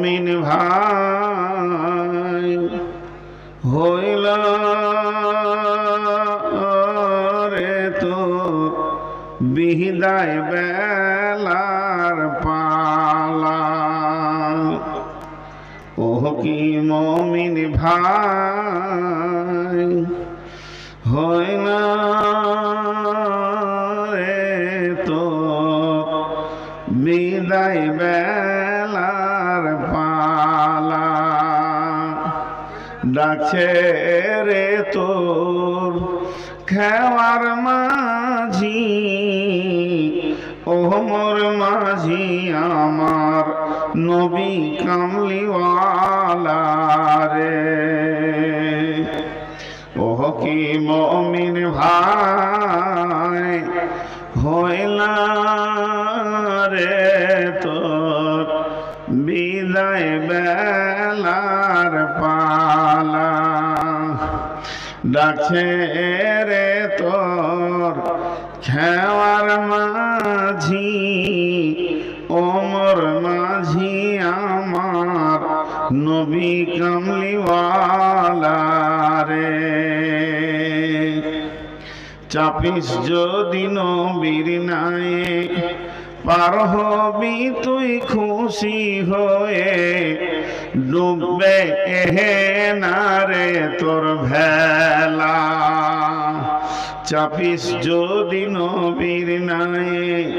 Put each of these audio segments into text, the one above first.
মিন ভাই হইল রে তো বিহিদায় বেলার পালা। ও কি মমিন ভাই হইল ডাকছে রে তোর খেওয়ার মাঝি, ও মোর মাঝি আমার নবী কামলিওয়ালা রে। ও কি মমিন ভাই? ডাকছে রে তোর খেওয়ার মাঝি, ওমর মাঝি আমার নবী কামলিওয়ালা রে। চাপিস যদি নবীর নাই পার হবি তুই খুশি হয়ে ডুববে এহে না রে তোর ভেলা। চাপিস যদি নবীর নাই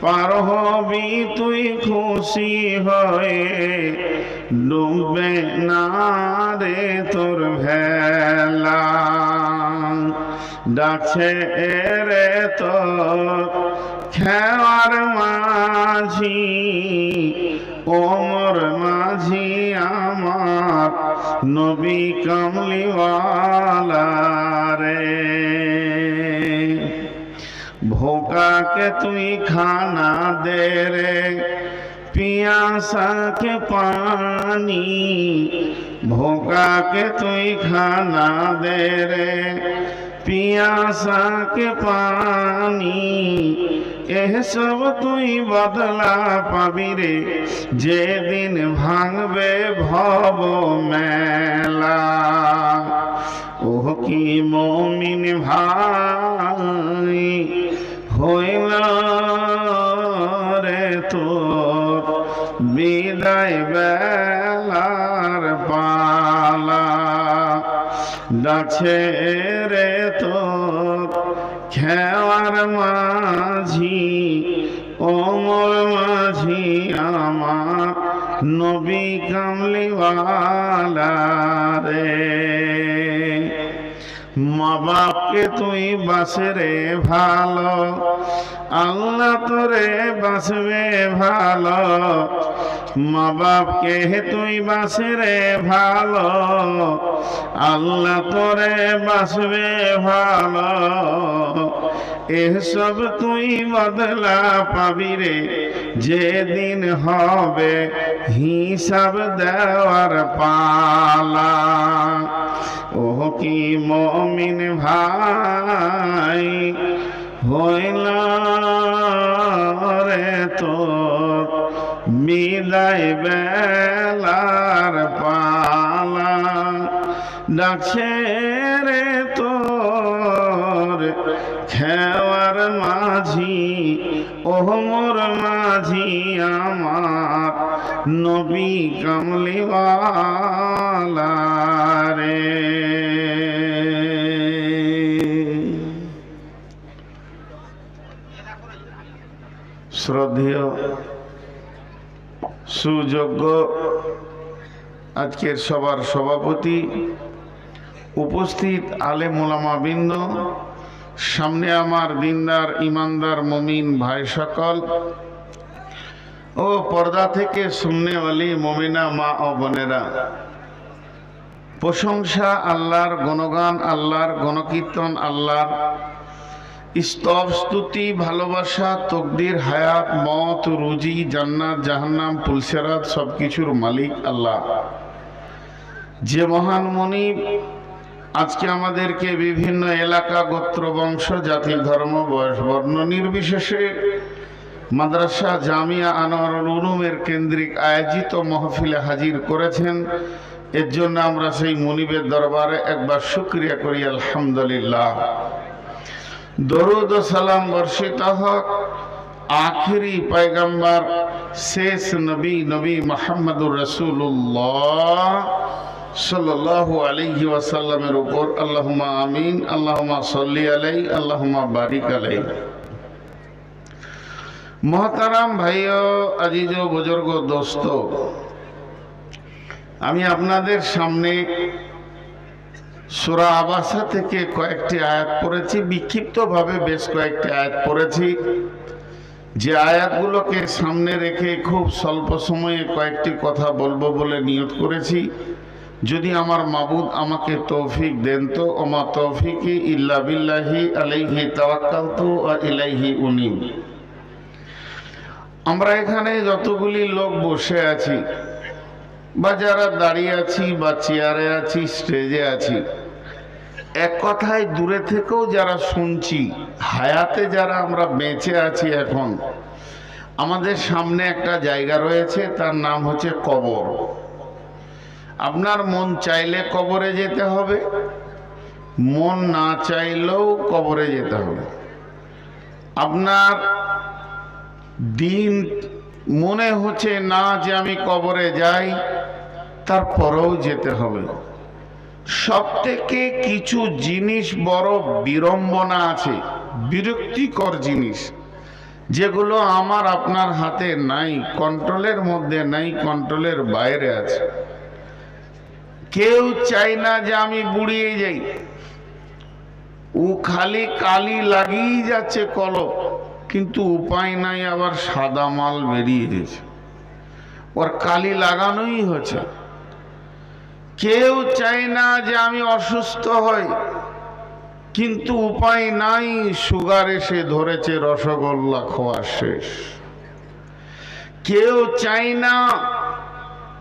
পার হবি তুই খুশি হয়ে। ডুববে না রে তোর ভেলা। ডাকছে রে তো খেওয়ার মাঝি। ওমর মাঝি আমার নবী কমলিওয়ালা রে। ভোকাকে তুই খানা দে রে, পিয়াসাকে পানি। ভোকাকে তুই খানা দে রে, পিয়াসাকে পানি। এসব তুই বদলা পাবি রে। যেদিন ভাঙবে ভব মেলা। ও কি মমিন ভাই, হইল রে তোর বিদায় বেলার পালা। ডাকছে রে তোর নবী কামলিওয়ালা রে। মা বাপকে তুই বাসে রে ভালো, আল্লাহ তোরে বাসবে ভালো। মা বাপকে তুই বাসে রে ভালো, আল্লাহ তোরে বাসবে ভালো। এসব তুই বদলা পাবি রে। যেদিন হবে হিসাব দেওয়ার পালা। ও কি মমিন ভাই, হইল রে তোর মিলাই বেলার পালা। ডাকছে রে তোর খেওয়ার মাঝি ওহমর মাঝি আমার, নবী কামলিওয়ালা রে শ্রদ্ধেয়, সুযোগ্য, আজকের সবার সভাপতি, উপস্থিত আলে মোলামা বৃন্দ সামনে আমার দিনদার, ইমানদার, মমিন ভাই সকল। ও পর্দা থেকে শুননেওয়ালি মমিনা মা ও বোনেরা। প্রশংসা আল্লাহর, গণগান আল্লাহর, গণকীর্তন আল্লাহর। স্তব, স্তুতি, ভালোবাসা, তকদির, হায়াত, মত, রুজি, জান্নাত, জাহান্নাম, পুলসেরাত সব কিছুর মালিক আল্লাহ। যে মহান মনিব আজকে আমাদেরকে বিভিন্ন এলাকা, গোত্র, বংশ, জাতি, ধর্ম, বয়স, বর্ণ নির্বিশেষে মাদ্রাসা জামিয়া আনোয়ারুল উলুমের কেন্দ্রিক আয়োজিত মহফিলে হাজির করেছেন। এর জন্য আমরা সেই মনিবের দরবারে একবার শুক্রিয়া করি, আলহামদুলিল্লাহ। দরুদ সালাম বর্ষিত হোক। আখিরি পয়গম্বর শেষ নবী নবী মোহাম্মদুর রসুল্লাহ সাল্লাল্লাহু আলাইহি ওয়াসাল্লামের উপর আল্লাহুমা আমিন আল্লাহুমা সাল্লি আলাই আল্লাহুমা বারিক আলাই। মহতারাম ভাইও আজিজ বুজুর্গ, দোস্ত, আমি আপনাদের সামনে সুরা আবাসা থেকে কয়েকটি আয়াত পড়েছি, বিক্ষিপ্তভাবে বেশ কয়েকটি আয়াত পড়েছি। যে আয়াতগুলোকে সামনে রেখে খুব স্বল্প সময়ে কয়েকটি কথা বলব বলে নিয়ত করেছি। যদি আমার মাবুদ আমাকে তৌফিক দেন তো, ওমা তৌফিকি ইল্লা বিল্লাহি আলাইহি তাওয়াক্কালতু ওয়া ইলাইহি উনিব। আমরা এখানে যতগুলি লোক বসে আছি, বা যারা দাঁড়িয়ে আছি, বা চেয়ারে আছি, স্টেজে আছি, এক কথায় দূরে থেকেও যারা শুনছি, হায়াতে যারা আমরা বেঁচে আছি এখন, আমাদের সামনে একটা জায়গা রয়েছে, তার নাম হচ্ছে কবর। আপনার মন চাইলে কবরে যেতে হবে, মন না চাইলেও কবরে যেতে হবে। আপনার দিন মনে হচ্ছে না যে আমি কবরে যাই, তারপরেও যেতে হবে। সব থেকে কিছু জিনিস বড় বিড়ম্বনা আছে, বিরক্তিকর জিনিস, যেগুলো আমার আপনার হাতে নাই কন্ট্রোলের মধ্যে নাই কন্ট্রোলের বাইরে আছে। কেউ চাই না যে আমি বুড়িয়ে যাই। ও খালি কালি লাগিয়ে যাচ্ছে কলক কিন্তু উপায় নাই আবার সাদা মাল বেরিয়ে গেছে। ওর কালি লাগানোই হচ্ছে। কেউ চায় না যে আমি অসুস্থ হই, কিন্তু উপায় নাই, সুগার এসে ধরেছে রসগোল্লা খাওয়া শেষ। কেউ চাই না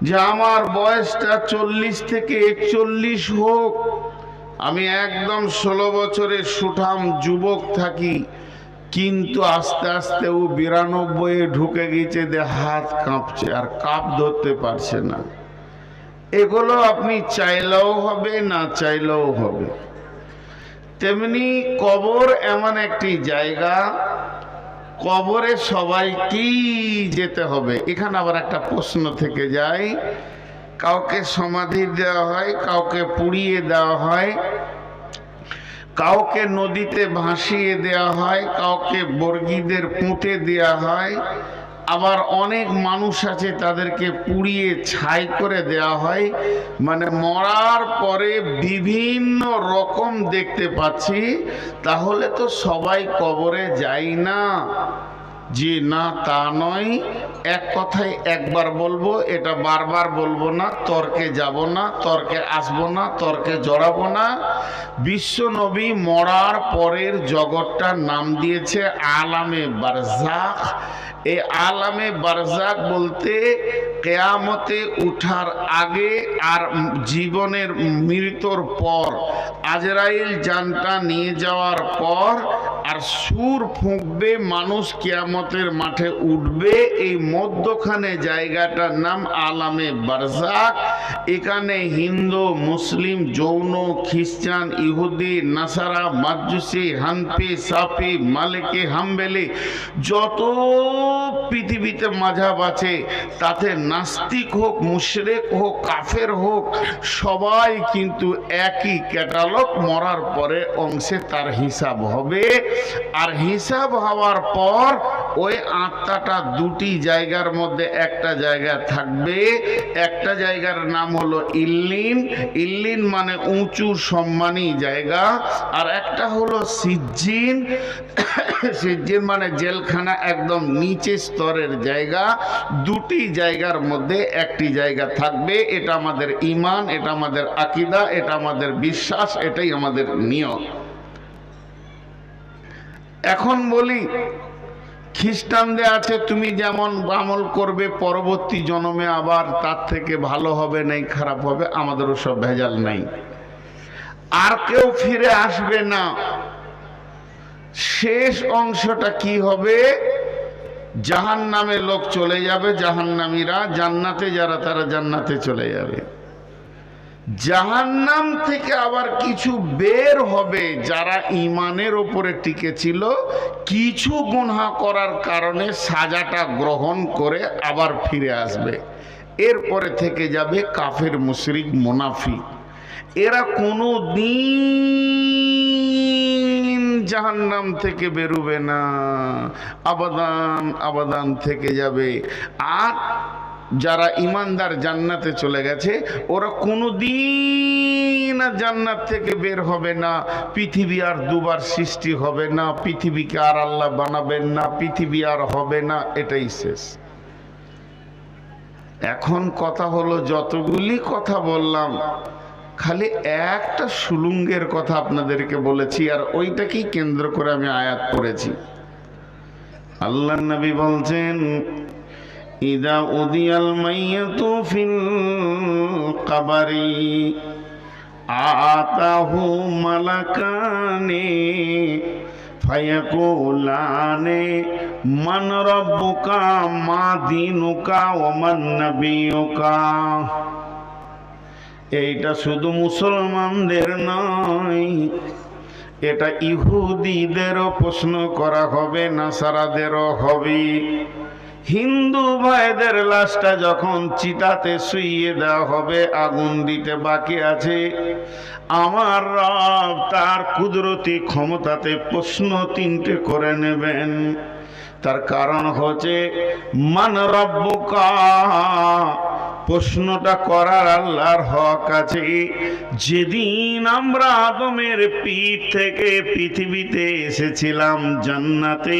যে আমার বয়সটা চল্লিশ থেকে একচল্লিশ হোক, আমি একদম ষোলো বছরের সুঠাম যুবক থাকি, কিন্তু আস্তে আস্তে ও বিরানব্বই ঢুকে গেছে দে হাত কাঁপছে আর কাপ ধরতে পারছে না। এগুলো আপনি চাইলেও হবে, না চাইলেও হবে। তেমনি কবর এমন একটি জায়গা কবরে সবাইকেই যেতে হবে। এখানে আবার একটা প্রশ্ন থেকে যায়, কাউকে সমাধি দেওয়া হয়, কাউকে পুড়িয়ে দেওয়া হয়, কাউকে নদীতে ভাসিয়ে দেওয়া হয়, কাউকে বর্গীদের পুঁতে দেওয়া হয় আবার অনেক মানুষ আছে তাদেরকে পুড়িয়ে ছাই করে দেওয়া হয়। মানে মরার পরে বিভিন্ন রকম দেখতে পাচ্ছি। তাহলে তো সবাই কবরে যায় না। যে না তা নয়। এক কথায় একবার বলব, এটা বারবার বলব না, তর্কে যাব না, তর্কে আসব না, তর্কে জড়াবো না। বিশ্ব নবী মরার পরের জগৎটার নাম দিয়েছে আলামে বারজাক এই আলামে বারজাক বলতে কেয়ামতে উঠার আগে আর জীবনের মৃত্যুর পর, আজরাইল জানটা নিয়ে যাওয়ার পর আর সুর ফুঁকবে, মানুষ কেয়ামতের মাঠে উঠবে, এই মধ্যখানে জায়গাটার নাম আলামে বারজাক এখানে হিন্দু, মুসলিম, যৌন, খ্রিস্টান, ইহুদি, নাসারা, মাজুসি, হানফি, সাফি, মালিকি, হাম্বেলি যত পৃথিবীতে মাঝাব আছে, তাতে নাস্তিক হোক, মুশরেক হোক, কাফের হোক, সবাই কিন্তু একই ক্যাটালগ মরার পরে অংশে তার হিসাব হবে। আর হিসাব হওয়ার পর ওই আত্মাটা দুটি জায়গার মধ্যে একটা জায়গা থাকবে। একটা জায়গার নাম হলো ইল্লিন। ইল্লিন মানে উঁচু সম্মানী জায়গা। আর একটা হলো সিজ্জিন। সিজ্জিন মানে জেলখানা একদম নিচে স্তরের জায়গা। দুটি জায়গার মধ্যে একটি জায়গা থাকবে। এটা আমাদের ইমান এটা আমাদের আকিদা, এটা আমাদের বিশ্বাস, এটাই আমাদের নিয়ম এখন বলি খ্রিস্টানদের আছে, তুমি যেমন আমল করবে, পরবর্তী জন্মে আবার তার থেকে ভালো হবে, নাই খারাপ হবে, আমাদেরও সব ভেজাল নাই। আর কেউ ফিরে আসবে না। শেষ অংশটা কি হবে? জাহান নামে লোক চলে যাবে, জাহান্নামীরা জান্নাতে যারা, তারা জান্নাতে চলে যাবে। জাহান্নাম থেকে আবার কিছু বের হবে যারা ইমানের ওপরে টিকে ছিল কিছু গুনহা করার কারণে সাজাটা গ্রহণ করে আবার ফিরে আসবে। এরপরে থেকে যাবে কাফের, মুশরিক মুনাফি এরা কোনো দিন জাহান্নাম থেকে বেরোবে না। আবাদান আবাদান থেকে যাবে। আর যারা ইমানদার জান্নাতে চলে গেছে, ওরা কোনো দিন জান্নাত থেকে বের হবে না। পৃথিবী আর দুবার সৃষ্টি হবে না, পৃথিবীকে আর আল্লাহ বানাবেন না, পৃথিবী আর হবে না, এটাই শেষ। এখন কথা হলো, যতগুলি কথা বললাম, খালি একটা সুলুঙ্গের কথা আপনাদেরকে বলেছি, আর ওইটাকেই কেন্দ্র করে আমি আয়াত করেছি আল্লাহ নবী বলছেন ইদা উদিয়াল মাইয়াতু ফিল কাবারি আতাহু মালাকানে ফায়াকুলানে মান রব্বুকা মা দিনুকা ওয়া মান নবিয়ুকা এইটা শুধু মুসলমানদের নয়, এটা ইহুদিদেরও প্রশ্ন করা হবে, নাসারাদেরও হবে। হিন্দু ভাইদের লাশটা যখন চিতাতে শুইয়ে দেওয়া হবে, আগুন দিতে বাকি আছে। আমার রব তার কুদরতি ক্ষমতাতে প্রশ্ন তিনটে করে নেবেন। তার কারণ হচ্ছে, মান রব্বুকা, প্রশ্নটা করার আল্লাহর হক আছে। যেদিন আমরা আদমের পিঠ থেকে পৃথিবীতে এসেছিলাম জান্নাতে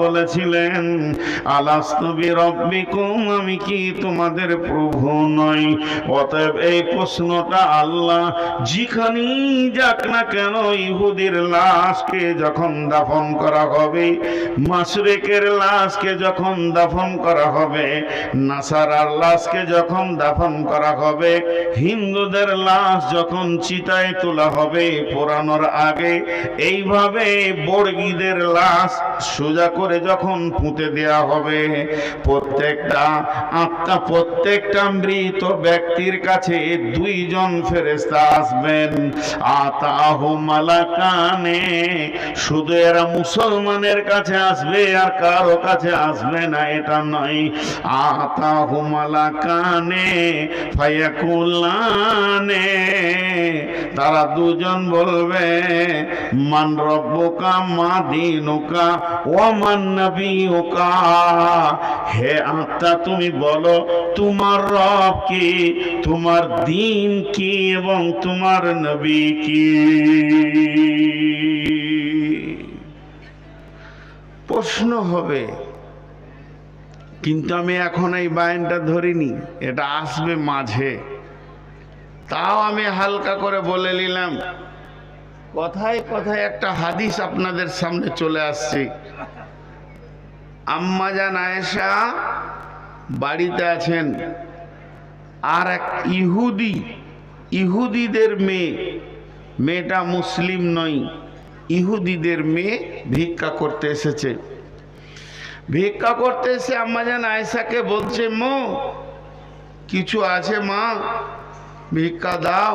বলেছিলেন আলাস্তবি রব্বিকুম আমি কি তোমাদের প্রভু নই? অতএব এই প্রশ্নটা আল্লাহ যেখানেই যাক না কেন ইহুদির লাশকে যখন দাফন করা হবে মাসরেকের লাশকে যখন দাফন করা হবে, নাসারার লাশকে যখন দাফন করা হবে, হিন্দুদের লাশ যখন চিতায় তোলা হবে পোড়ানোর আগে, এইভাবে বর্গীদের লাশ সোজা করে যখন পুঁতে দেয়া হবে, প্রত্যেকটা আত্মা, প্রত্যেকটা মৃত ব্যক্তির কাছে দুইজন ফেরেস্তা আসবেন। আতাহ মালাকানে, শুধু এরা মুসলমানের কাছে আসবে আর কারও কাছে আসবে না, এটা নয়। আতাহ মালাকানে, ফায়াকুল্লানে, তারা দুজন বলবে, মান রব্বকা মা দিনুকা ও মান নবিয়ুকা হে আত্মা, তুমি বলো, তোমার রব কি? তোমার দিন কি এবং তোমার নবী কি? প্রশ্ন হবে, কিন্তু আমি এখন এই বায়নটা ধরিনি, এটা আসবে মাঝে। তাও আমি হালকা করে বলে নিলাম। কথায় কথায় একটা হাদিস আপনাদের সামনে চলে আসছে। আম্মাজান আয়েশা বাড়িতে আছেন, আর এক ইহুদি, ইহুদিদের মেয়ে, মেয়েটা মুসলিম নয়, ইহুদিদের মেয়ে ভিক্ষা করতে এসেছে। ভিক্ষা করতে এসে আম্মাজান আয়েশাকে বলছে, মো, কিছু আছে মা, ভিক্ষা দাও।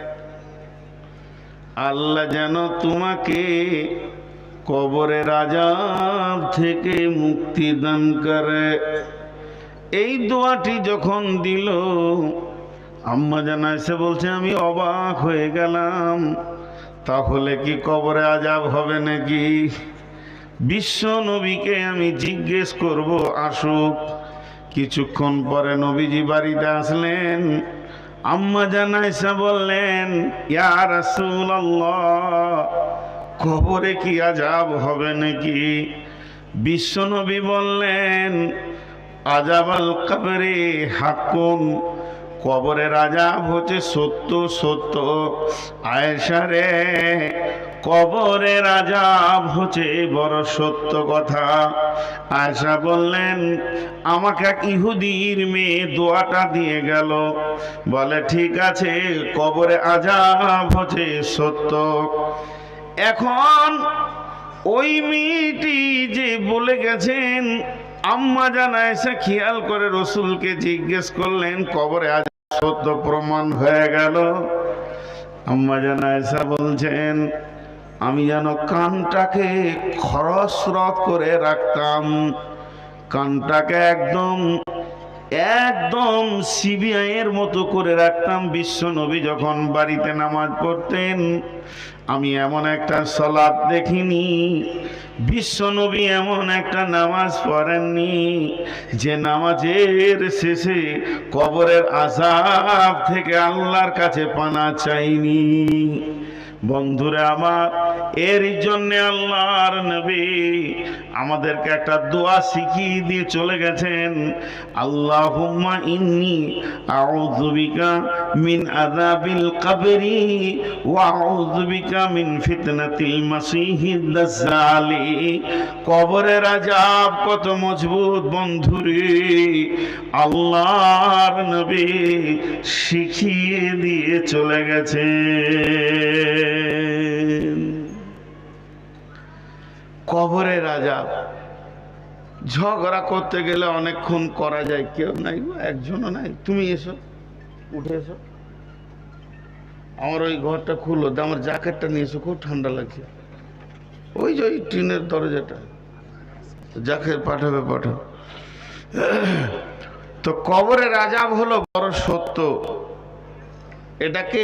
আল্লাহ যেন তোমাকে কবরের আজাব থেকে মুক্তি দান করে। এই দোয়াটি যখন দিল, আম্মা জানা এসে বলছে, আমি অবাক হয়ে গেলাম। তাহলে কি কবরে আজাব হবে নাকি? বিশ্ব নবীকে আমি জিজ্ঞেস করব, আসুক। কিছুক্ষণ পরে নবীজি বাড়িতে আসলেন। আম্মা জানাইসা বললেন, ইয়া রাসূলুল্লাহ, কবরে কি আজাব হবে নাকি? বিশ্বনবী বললেন আজাব আল কবরে হাকুন কবরের আজাব হচ্ছে সত্য সত্য। আয়েশা রে কবরের আজাব হচ্ছে বড় সত্য কথা। আয়েশা বললেন, আমাকে এক ইহুদির মেয়ে দোয়াটা দিয়ে গেল। বলে, ঠিক আছে, কবরে আজাব হচ্ছে সত্য। এখন ওই মেয়েটি যে বলে গেছেন, আম্মা জানা এসে খেয়াল করে রসুলকে জিজ্ঞেস করলেন, কবরে আজ সত্য প্রমাণ হয়ে গেল? আম্মা জানা এসা বলছেন আমি যেন কানটাকে খরস্রত করে রাখতাম। কানটাকে একদম একদম সিবিআই এর মতো করে রাখতাম। বিশ্ব নবী যখন বাড়িতে নামাজ পড়তেন, আমি এমন একটা সলাপ দেখিনি। বিশ্ব নবী এমন একটা নামাজ পড়েননি, যে নামাজের শেষে কবরের আজাব থেকে আল্লাহর কাছে পানা চাইনি। বন্ধুরা আমার এর জন্য আল্লাহর নবী আমাদেরকে একটা দোয়া শিখিয়ে দিয়ে চলে গেছেন। আল্লাহুম্মা ইন্নি আউযু মিন আযাবিল কবরি ওয়া মিন ফিতনাতিল মাসিহিদ দাজ্জালি। কবরের আযাব কত মজবুত বন্ধুরে আল্লাহর নবী শিখিয়ে দিয়ে চলে গেছেন। কবরের আজাব ঝগড়া করতে গেলে অনেকক্ষণ করা যায়, কেউ নাই একজনও নাই। তুমি এসো, উঠে এসো। আমার ওই ঘরটা খুলো আমার জ্যাকেটটা নিয়ে এসো, খুব ঠান্ডা লাগছে। ওই যে ওই টিনের দরজাটা। জ্যাকেট পাঠাবে, পাঠাও। তো কবরের আজাব হলো বড় সত্য। এটাকে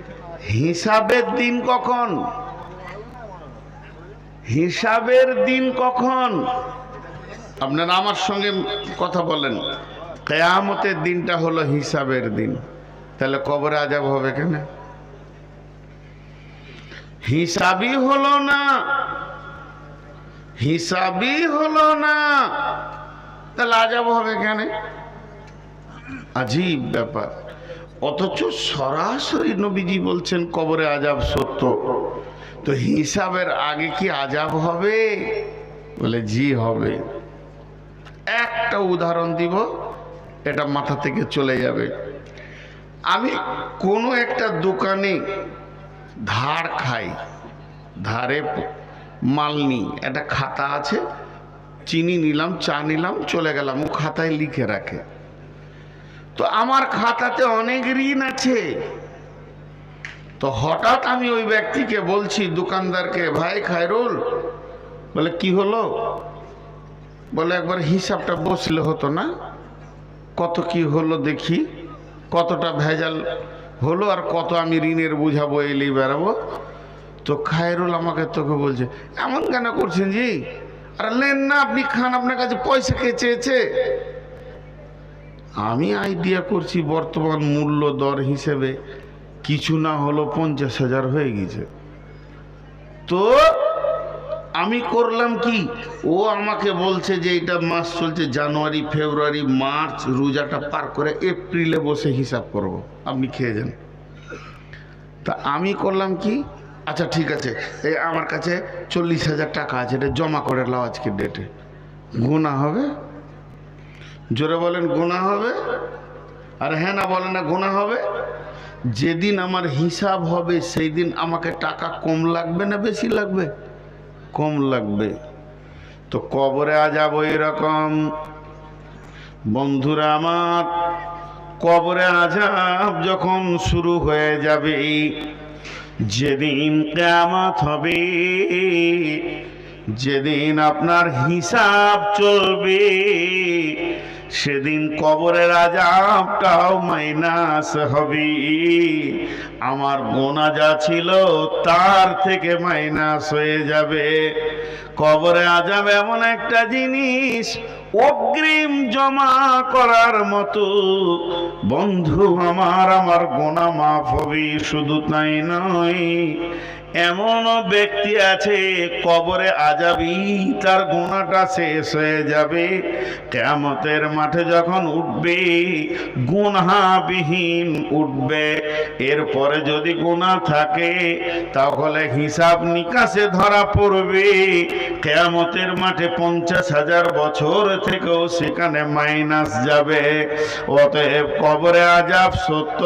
হিসাবের দিন কখন? হিসাবের দিন কখন? আপনারা আমার সঙ্গে কথা বলেন। কেয়ামতের দিনটা হলো হিসাবের দিন। তাহলে কবরে আজাব হবে কেন? হিসাবই হলো না। হিসাবই হলো না। তাহলে আজাব হবে কেন? আজীব ব্যাপার। অথচ সরাসরি নবীজি বলছেন, কবরে আজাব সত্য। তো হিসাবের আগে কি আজাব হবে? বলে, জি হবে। একটা উদাহরণ দিব, এটা মাথা থেকে চলে যাবে। আমি কোনো একটা দোকানে ধার খাই, ধারে মাল নিই, একটা খাতা আছে, চিনি নিলাম, চা নিলাম, চলে গেলাম, ও খাতায় লিখে রাখে। তো আমার খাতাতে অনেক ঋণ আছে। তো হঠাৎ আমি ওই ব্যক্তিকে বলছি, দোকানদারকে, ভাই খায়রুল? বলে, কি হলো? বলে, একবার হিসাবটা বসলে হতো না। কত কি হলো দেখি, কতটা ভেজাল হলো আর কত আমি ঋণের বুঝাবো এলেই বেড়াবো? তো খায়রুল আমাকে তোকে বলছে, এমন কেন করছেন জি? আর লেন না, আপনি খান, আপনার কাছে পয়সা কে চেয়েছে? আমি আইডিয়া করছি বর্তমান মূল্য দর হিসেবে কিছু না হলো পঞ্চাশ হাজার হয়ে গেছে। তো আমি করলাম কি? ও আমাকে বলছে যে এটা মাস চলছে জানুয়ারি, ফেব্রুয়ারি, মার্চ, রোজাটা পার করে এপ্রিলে বসে হিসাব করব। আপনি খেয়ে যান। তা আমি করলাম কি? আচ্ছা ঠিক আছে। এই আমার কাছে চল্লিশ হাজার টাকা আছে, এটা জমা করে লাও আজকের ডেটে গুণা হবে? জোরে বলেন গোনা হবে? আর হ্যাঁ না বলে না গোনা হবে? যেদিন আমার হিসাব হবে সেই দিন আমাকে টাকা কম লাগবে না বেশি লাগবে? কম লাগবে। তো কবরে আজাব এরকম। বন্ধুরা আমার, কবরে আজাব যখন শুরু হয়ে যাবে, যেদিন কেয়ামত হবে, যেদিন আপনার হিসাব চলবে সেদিন কবরের আজাবটাও মাইনাস হবে। আমার গোনা যা ছিল তার থেকে মাইনাস হয়ে যাবে। কবরে আজাব এমন একটা জিনিস, অগ্রিম জমা করার মতো। বন্ধু আমার আমার গোনা মাফ হবে, শুধু তাই নয়। এমনও ব্যক্তি আছে, কবরে আজাবি তার গোনাটা শেষ হয়ে যাবে। কেমতের মাঠে যখন উঠবে গুনাবিহীন উঠবে। এরপরে যদি গুণা থাকে, তাহলে হিসাব নিকাশে ধরা পড়বে। কেয়ামতের মাঠে পঞ্চাশ হাজার বছর থেকেও সেখানে মাইনাস যাবে। অতএব কবরে আজাব সত্য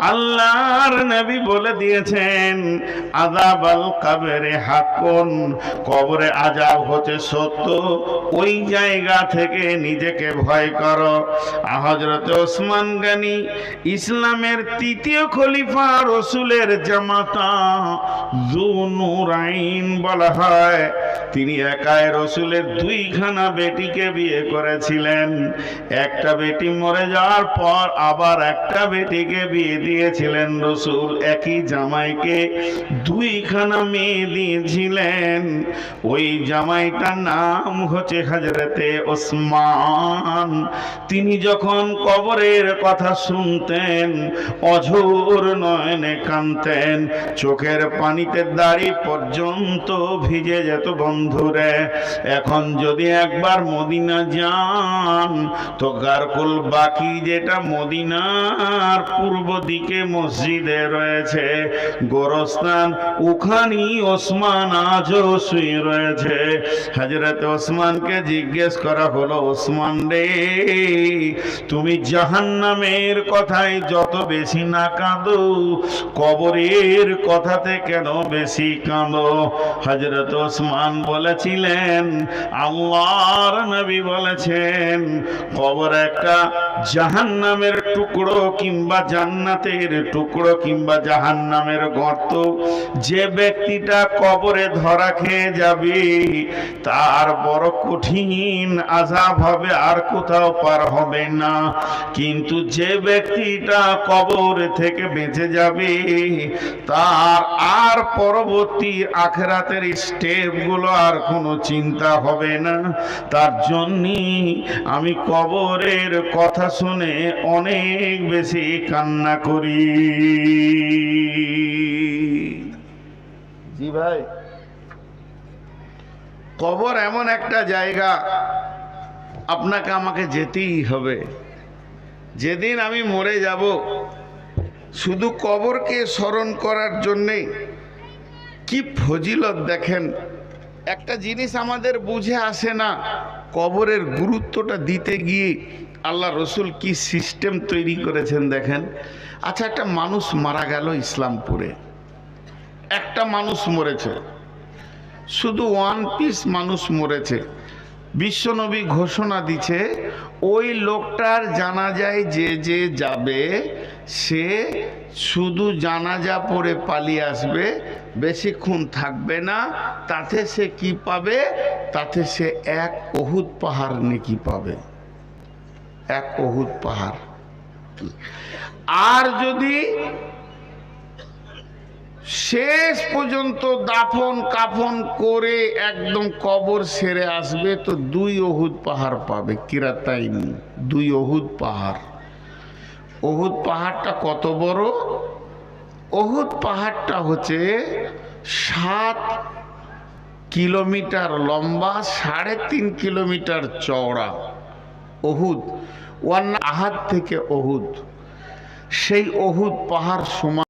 আল্লাহর নবী বলে দিয়েছেন আজাব আল কাবেরে হাকুন কবরে আজাব হচ্ছে সত্য। ওই জায়গা থেকে নিজেকে ভয় করো। হজরত ওসমান গানি ইসলামের তৃতীয় খলিফা রসুলের জামাতা জুনুরাইন বলা হয়। তিনি একাই রসুলের দুইখানা বেটিকে বিয়ে করেছিলেন। একটা বেটি মরে যাওয়ার পর আবার একটা বেটিকে বিয়ে দিয়েছিলেন রসুল। একই জামাইকে দুইখানা মেয়ে দিয়েছিলেন। ওই জামাইটার নাম হচ্ছে হাজরতে ওসমান। তিনি যখন কবরের কথা শুনতেন, অঝোর নয়নে কানতেন। চোখের পানিতে দাড়ি পর্যন্ত ভিজে যেত বন্ধুরে। এখন যদি একবার মদিনা যান, তো গারকুল বাকি যেটা মদিনার পূর্ব দিকে মসজিদে রয়েছে। গোরস্থান ওখানেই ওসমান আজও শুয়ে রয়েছে। হজরত ওসমানকে জিজ্ঞেস করা হলো, ওসমান রে, তুমি জাহান্নামের কথাই যত বেশি না কাঁদো, কবরের কথাতে কেন বেশি কাঁদো? হজরত ওসমান বলেছিলেন, আল্লাহর নবী বলেছেন, কবর একটা জাহান্নামের টুকরো কিংবা জান্নাতের টুকরো কিংবা জাহান্নামের গর্ত যে ব্যক্তিটা কবরে ধরা খেয়ে যাবে, তার বড় কঠিন আজাব হবে, আর কোথাও পার হবে না। কিন্তু যে ব্যক্তিটা কবর থেকে বেঁচে যাবে, তার আর পরবর্তী আখেরাতের স্টেপগুলো আর কোনো চিন্তা হবে না। তার জন্যই আমি কবরের কথা শুনে অনেক বেশি কান্না করি। জি ভাই। কবর এমন একটা জায়গা, আপনাকে আমাকে যেতেই হবে। যেদিন আমি মরে যাব, শুধু কবরকে স্মরণ করার জন্যে কি ফজিলত দেখেন? একটা জিনিস আমাদের বুঝে আসে না, কবরের গুরুত্বটা দিতে গিয়ে আল্লাহ রসুল কি সিস্টেম তৈরি করেছেন দেখেন? আচ্ছা একটা মানুষ মারা গেল ইসলামপুরে। একটা মানুষ মরেছে। শুধু ওয়ান পিস মানুষ মরেছে। বিশ্বনবী ঘোষণা দিছে, ওই লোকটার জানাজায় যে যে যাবে, সে শুধু জানাজা পড়ে পালিয়ে আসবে বেশিক্ষণ থাকবে না, তাতে সে কি পাবে? তাতে সে এক অহুত পাহাড় নেকি পাবে। এক অহুত পাহাড়। আর যদি শেষ পর্যন্ত দাফন কাফন করে একদম কবর সেরে আসবে তো দুই অহুদ পাহাড় পাবে, কিরাতাইন। দুই অহুদ পাহাড়। অহুদ পাহাড়টা কত বড়? অহুদ পাহাড়টা হচ্ছে সাত কিলোমিটার লম্বা, সাড়ে তিন কিলোমিটার চওড়া অহুদ ওয়ান আহাত থেকে অহুদ সেই অহুদ পাহাড় সমান